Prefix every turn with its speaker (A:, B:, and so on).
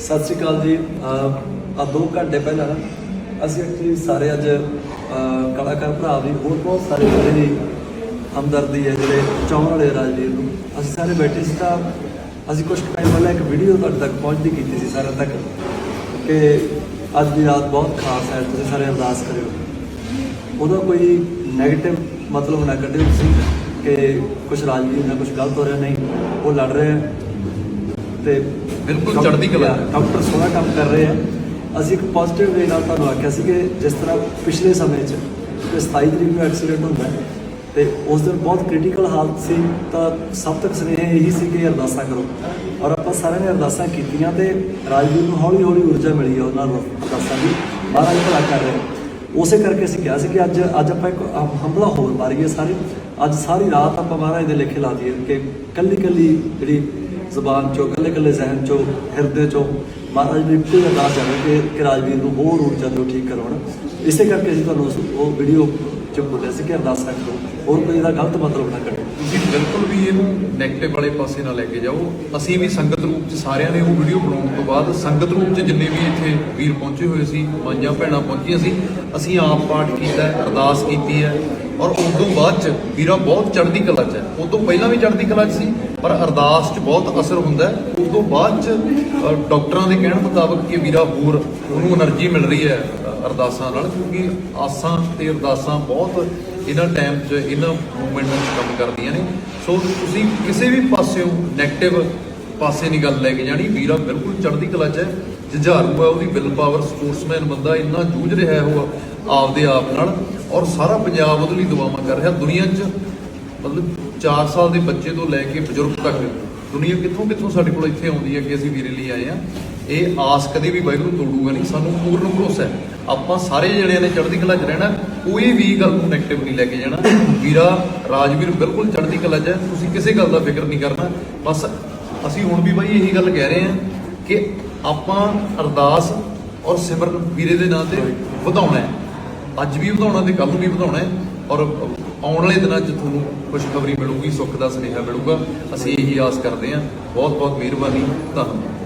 A: ਸਤਿ ਸ਼੍ਰੀ ਅਕਾਲ ਜੀ। ਆ ਦੋ ਘੰਟੇ ਪਹਿਲਾਂ ਅਸੀਂ ਐਕਚੁਅਲੀ ਸਾਰੇ ਅੱਜ ਕਲਾਕਾਰ ਭਰਾ ਵੀ ਹੋਰ ਬਹੁਤ ਸਾਰੇ ਜਿਹੜੇ ਜੀ ਹਮਦਰਦੀ ਹੈ, ਜਿਹੜੇ ਚਾਹਣ ਵਾਲੇ ਰਾਜਵੀਰ ਨੂੰ ਅਸੀਂ ਸਾਰੇ ਬੈਠੇ ਸੀ ਤਾਂ ਅਸੀਂ ਕੁਝ ਟਾਈਮ ਪਹਿਲਾਂ ਇੱਕ ਵੀਡੀਓ ਤੁਹਾਡੇ ਤੱਕ ਪਹੁੰਚਦੀ ਕੀਤੀ ਸੀ ਸਾਰਿਆਂ ਤੱਕ ਕਿ ਅੱਜ ਦੀ ਰਾਤ ਬਹੁਤ ਖਾਸ ਹੈ, ਤੁਸੀਂ ਸਾਰੇ ਅਰਦਾਸ ਕਰਿਓ। ਉਹਦਾ ਕੋਈ 네ਗੇਟਿਵ ਮਤਲਬ ਨਾ ਕੱਢਿਓ ਤੁਸੀਂ ਕਿ ਕੁਝ ਰਾਜਵੀਰ ਨਾਲ ਕੁਝ ਗਲਤ ਹੋ ਰਿਹਾ, ਨਹੀਂ, ਉਹ ਲੜ ਰਹੇ ਤੇ
B: ਬਿਲਕੁਲ ਚੜ੍ਹਦੀ ਕਲਾ।
A: ਡਾਕਟਰ ਸੋਹਣਾ ਕੰਮ ਕਰ ਰਹੇ ਆ। ਅਸੀਂ ਇੱਕ ਪੋਜ਼ਿਟਿਵ ਵੇ ਨਾਲ ਤੁਹਾਨੂੰ ਆਖਿਆ ਸੀ ਕਿ ਜਿਸ ਤਰ੍ਹਾਂ ਪਿਛਲੇ ਸਮੇਂ 'ਚ ਕਿ 27 ਤਰੀਕ ਨੂੰ ਐਕਸੀਡੈਂਟ ਹੁੰਦਾ ਤੇ ਉਸ ਦਿਨ ਬਹੁਤ ਕ੍ਰਿਟੀਕਲ ਹਾਲਤ ਸੀ ਤਾਂ ਸਭ ਤੱਕ ਸੁਨੇਹਾ ਇਹੀ ਸੀ ਕਿ ਅਰਦਾਸਾਂ ਕਰੋ। ਔਰ ਆਪਾਂ ਸਾਰਿਆਂ ਨੇ ਅਰਦਾਸਾਂ ਕੀਤੀਆਂ ਤੇ ਰਾਜਵੀਰ ਨੂੰ ਹੌਲੀ ਹੌਲੀ ਊਰਜਾ ਮਿਲੀ ਹੈ ਉਹਨਾਂ ਨੂੰ ਅਰਦਾਸਾਂ ਦੀ। ਮਹਾਰਾਜ ਭਲਾ ਕਰ ਰਹੇ। ਉਸੇ ਕਰਕੇ ਅਸੀਂ ਕਿਹਾ ਸੀ ਕਿ ਅੱਜ ਅੱਜ ਆਪਾਂ ਇੱਕ ਹਮ- ਹਮਲਾ ਹੋਰ ਮਾਰੀਏ ਸਾਰੇ। ਅੱਜ ਸਾਰੀ ਰਾਤ ਆਪਾਂ ਮਹਾਰਾਜ ਦੇ ਲੇਖੇ ਲਾ ਦਈਏ ਕਿ ਕੱਲੀ ਕੱਲੀ ਜਿਹੜੀ ਜ਼ਬਾਨ ਚੋਂ, ਕੱਲੇ ਕੱਲੇ ਜ਼ਹਿਨ ਚੋਂ, ਹਿਰਦੇ ਚੋਂ। ਮਹਾਰਾਜ ਨੇ ਇੱਕੋ ਅਰਦਾਸ ਜਾਵੇ ਕਿ ਕਿ ਰਾਜਵੀਰ ਨੂੰ ਹੋਰ ਊਰਜਾ ਦਿਓ, ਠੀਕ ਕਰਵਾਉਣ ਇਸੇ ਕਰਕੇ ਅਸੀਂ ਤੁਹਾਨੂੰ ਉਸ- ਉਹ ਵੀਡੀਓ ਚ ਬੋਲਿਆ ਸੀ ਕਿ ਅਰਦਾਸਾਂ ਕਰੋ। ਹੋਰ ਕੋਈ ਇਹਦਾ ਗਲਤ ਮਤਲਬ ਨਾ ਕੱਢੋ
B: ਤੁਸੀਂ ਬਿਲਕੁਲ ਇਹਨੂੰ 네ਗੇਟਿਵ ਵਾਲੇ ਪਾਸੇ ਨਾ ਲੈ ਕੇ ਜਾਓ। ਅਸੀਂ ਵੀ ਸੰਗਤ ਰੂਪ ਚ ਸਾਰਿਆਂ ਨੇ ਉਹ ਵੀਡੀਓ ਬਣਾਉਣ ਤੋਂ ਬਾਅਦ ਸੰਗਤ ਰੂਪ ਚ ਜਿੰਨੇ ਵੀ ਇੱਥੇ ਵੀਰ ਪਹੁੰਚੇ ਹੋਏ ਸੀ ਮਾਈਆਂ ਭੈਣਾਂ ਪਹੁੰਚੀਆਂ ਸੀ, ਅਸੀਂ ਆਪ ਪਾਠ ਕੀਤਾ ਅਰਦਾਸ ਕੀਤੀ ਹੈ। ਔਰ ਉਸ ਤੋਂ ਬਾਅਦ ਚ ਵੀਰਾ ਬਹੁਤ ਚੜ੍ਹਦੀ ਕਲਾ ਚ ਹੈ। ਉਸ ਤੋਂ ਪਹਿਲਾਂ ਵੀ ਚੜ੍ਹਦੀ ਕਲਾ ਚ ਸੀ, ਪਰ ਅਰਦਾਸ ਚ ਬਹੁਤ ਅਸਰ ਹੁੰਦਾ ਉਸ ਤੋਂ ਬਾਅਦ ਚ ਡਾਕਟਰਾਂ ਦੇ ਕਹਿਣ ਮੁਤਾਬਕ ਕਿ ਵੀਰਾ ਹੋਰ, ਉਹਨੂੰ એનર્ਜੀ ਮਿਲ ਰਹੀ ਹੈ ਅਰਦਾਸਾਂ ਨਾਲ, ਕਿਉਂਕਿ ਆਸਾਂ ਤੇ ਅਰਦਾਸਾਂ ਬਹੁਤ ਇਹਨਾਂ ਟਾਈਮ 'ਚ, ਇਹਨਾਂ ਮੂਵਮੈਂਟ ਵਿੱਚ ਕੰਮ ਕਰਦੀਆਂ ਨੇ। ਸੋ ਤੁਸੀਂ ਕਿਸੇ ਵੀ ਪਾਸਿਓਂ 네ਗੇਟਿਵ ਪਾਸੇ ਨਹੀਂ ਗੱਲ ਲੈ ਕੇ ਜਾਣੀ, ਵੀਰਾ ਬਿਲਕੁਲ ਚੜ੍ਹਦੀ ਕਲਾ 'ਚ ਹੈ। ਜੁਝਾਰੂ ਹੈ ਉਹਦੀ ਵਿਲ ਪਾਵਰ ਸਪੋਰਟਸਮੈਨ ਬੰਦਾ ਇੰਨਾ ਜੂਝ ਰਿਹਾ ਹੈ ਉਹ ਆਪਦੇ ਆਪ ਨਾਲ। ਔਰ ਸਾਰਾ ਪੰਜਾਬ ਉਹਦੇ ਲਈ ਦੁਆਵਾਂ ਕਰ ਰਿਹਾ। ਦੁਨੀਆ 'ਚ ਮਤਲਬ 4 ਸਾਲ ਦੇ ਬੱਚੇ ਤੋਂ ਲੈ ਕੇ ਬਜ਼ੁਰਗ ਤੱਕ ਦੁਨੀਆ ਕਿੱਥੋਂ ਕਿੱਥੋਂ ਸਾਡੇ ਕੋਲ ਇੱਥੇ ਆਉਂਦੀ ਹੈ ਕਿ ਅਸੀਂ ਵੀਰੇ ਲਈ ਆਏ ਆ ਇਹ ਆਸ ਕਦੇ ਵੀ ਵਾਹਿਗੁਰੂ ਤੋੜੂਗਾ ਨਹੀਂ, ਸਾਨੂੰ ਪੂਰਨ ਭਰੋਸਾ ਹੈ। ਆਪਾਂ ਸਾਰੇ ਜਣਿਆਂ ਨੇ ਚੜ੍ਹਦੀ ਕਲਾ 'ਚ ਰਹਿਣਾ, ਕੋਈ ਵੀ ਗੱਲ ਨੂੰ ਨੈਗੇਟਿਵ ਨਹੀਂ ਲੈ ਕੇ ਜਾਣਾ। ਵੀਰਾ, ਰਾਜਵੀਰ ਬਿਲਕੁਲ ਚੜ੍ਹਦੀ ਕਲਾ 'ਚ ਹੈ, ਤੁਸੀਂ ਕਿਸੇ ਗੱਲ ਦਾ ਫਿਕਰ ਨਹੀਂ ਕਰਨਾ। ਬਸ ਅਸੀਂ ਹੁਣ ਵੀ ਬਾਈ ਇਹੀ ਗੱਲ ਕਹਿ ਰਹੇ ਹਾਂ ਕਿ ਆਪਾਂ ਅਰਦਾਸ ਔਰ ਸਿਮਰਨ ਵੀਰੇ ਦੇ ਨਾਂ ਤੇ ਵਧਾਉਣਾ ਹੈ। ਅੱਜ ਵੀ ਵਧਾਉਣਾ ਤੇ ਕੱਲ ਨੂੰ ਵੀ ਵਧਾਉਣਾ ਹੈ ਔਰ ਆਉਣ ਵਾਲੇ ਦਿਨਾਂ 'ਚ ਤੁਹਾਨੂੰ ਖੁਸ਼ਖਬਰੀ ਮਿਲੂਗੀ, ਸੁੱਖ ਦਾ ਸੁਨੇਹਾ ਮਿਲੂਗਾ। ਅਸੀਂ ਇਹੀ ਆਸ ਕਰਦੇ ਹਾਂ। ਬਹੁਤ ਬਹੁਤ ਮਿਹਰਬਾਨੀ। ਧੰਨਵਾਦ।